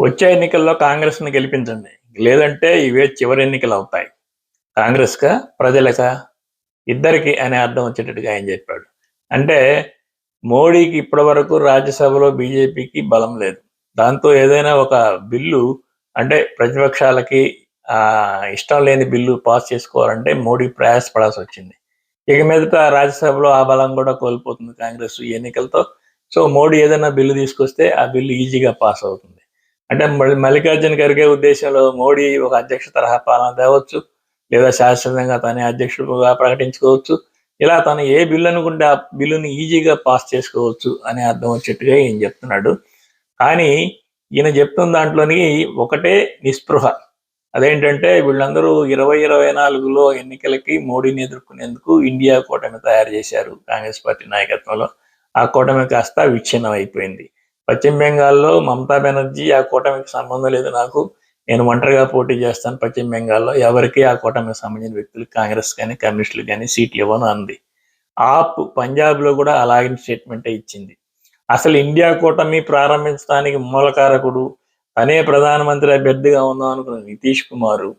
వచ్చే ఎన్నికల్లో కాంగ్రెస్ని గెలిపించండి. లేదంటే ఇవే చివరి ఎన్నికలు అవుతాయి. కాంగ్రెస్కా ప్రజలక? ఇద్దరికి అనే అర్థం వచ్చేటట్టుగా ఆయన చెప్పాడు. అంటే మోడీకి ఇప్పటి వరకు రాజ్యసభలో బీజేపీకి బలం లేదు. దాంతో ఏదైనా ఒక బిల్లు అంటే ప్రతిపక్షాలకి ఆ ఇష్టం లేని బిల్లు పాస్ చేసుకోవాలంటే మోడీ ప్రయాసపడాల్సి వచ్చింది ఇక మీదట రాజ్యసభలో ఆ బలం కూడా కోల్పోతుంది కాంగ్రెస్ ఈ ఎన్నికలతో. సో మోడీ ఏదైనా బిల్లు తీసుకొస్తే ఆ బిల్లు ఈజీగా పాస్ అవుతుంది. అంటే మళ్ళీ మల్లికార్జున ఖర్గే ఉద్దేశంలో మోడీ ఒక అధ్యక్ష తరహా పాలన తేవచ్చు లేదా శాశ్వతంగా తనే అధ్యక్షుడుగా ప్రకటించుకోవచ్చు ఇలా తను ఏ బిల్లు అనుకుంటే ఆ బిల్లుని ఈజీగా పాస్ చేసుకోవచ్చు అనే అర్థం వచ్చేట్టుగా ఈయన చెప్తున్నాడు. కానీ ఈయన చెప్తున్న దాంట్లోని ఒకటే నిస్పృహ. అదేంటంటే వీళ్ళందరూ ఇరవై ఇరవై నాలుగులో ఎన్నికలకి మోడీని ఎదుర్కొనేందుకు ఇండియా కూటమి తయారు చేశారు కాంగ్రెస్ పార్టీ నాయకత్వంలో. ఆ కూటమి కాస్త విచ్ఛిన్నం అయిపోయింది పశ్చిమ బెంగాల్లో మమతా బెనర్జీ ఆ కూటమికి సంబంధం లేదు నాకు. నేను ఒంటరిగా పోటీ చేస్తాను పశ్చిమ బెంగాల్లో. ఎవరికి ఆ కూటమికి సంబంధించిన వ్యక్తులు కాంగ్రెస్ కానీ కమ్యూనిస్టులు కానీ సీట్లు ఇవ్వను అంది. ఆప్ పంజాబ్లో కూడా అలాగే స్టేట్మెంటే ఇచ్చింది. అసలు ఇండియా కూటమి ప్రారంభించడానికి మూలకారకుడు తనే ప్రధానమంత్రి అభ్యర్థిగా ఉందాం అనుకున్న నితీష్ కుమారు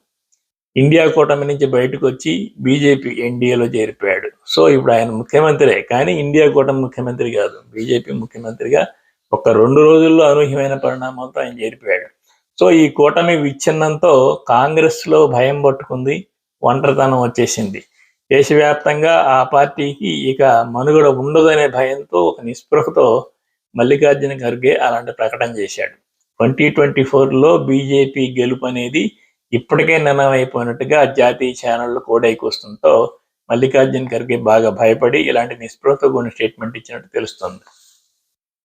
ఇండియా కూటమి నుంచి బయటకు వచ్చి బీజేపీ ఎన్డీఏలో చేరిపోయాడు. సో ఇప్పుడు ఆయన ముఖ్యమంత్రే. కానీ ఇండియా కూటమి ముఖ్యమంత్రి కాదు. బీజేపీ ముఖ్యమంత్రిగా ఒక రెండు రోజుల్లో అనూహ్యమైన పరిణామాలతో ఆయన చేరిపోయాడు. సో ఈ కూటమి విచ్ఛిన్నంతో కాంగ్రెస్లో భయం పట్టుకుంది ఒంటరితనం వచ్చేసింది. దేశవ్యాప్తంగా ఆ పార్టీకి ఇక మనుగడ ఉండదనే భయంతో ఒక నిస్పృహతో మల్లికార్జున ఖర్గే అలాంటి ప్రకటన చేశాడు. ట్వంటీ ట్వంటీ ఫోర్లో బీజేపీ గెలుపు అనేది ఇప్పటికే నిర్ణయమైపోయినట్టుగా జాతీయ ఛానళ్ళు కోడైకొస్తుంతో మల్లికార్జున ఖర్గే బాగా భయపడి ఇలాంటి నిస్పృహతో కొన్ని స్టేట్మెంట్ ఇచ్చినట్టు తెలుస్తుంది.